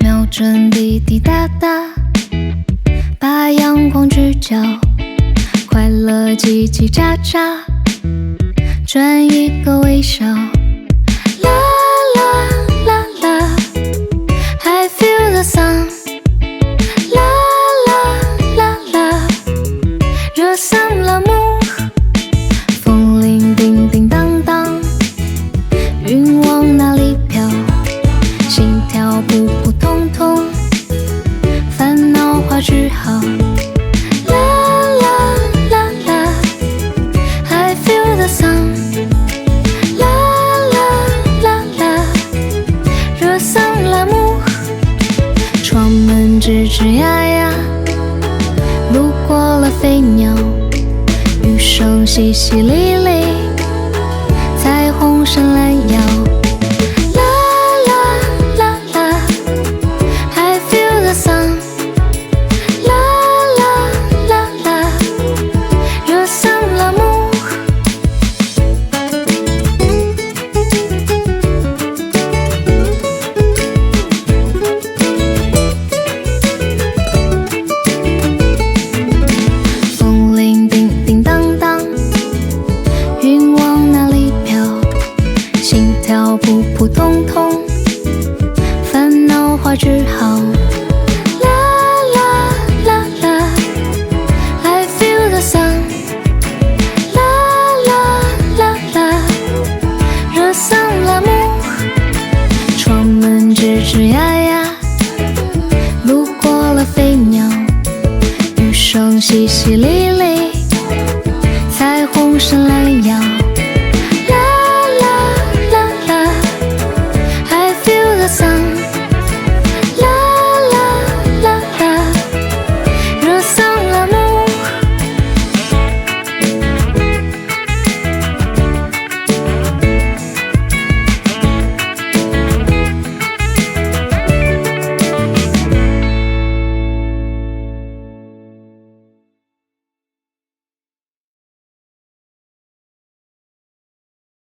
秒针滴滴答答，把阳光聚焦，快乐叽叽喳喳，转一个微笑。热上了幕，风铃叮叮当当，云往哪里飘？心跳扑扑通通，烦恼画句号。啦啦啦啦，I feel the sun。啦啦啦啦，热桑拉姆，窗门吱吱呀呀，路过了飞鸟，声淅淅沥沥，淅淅沥沥，彩虹伸懒腰。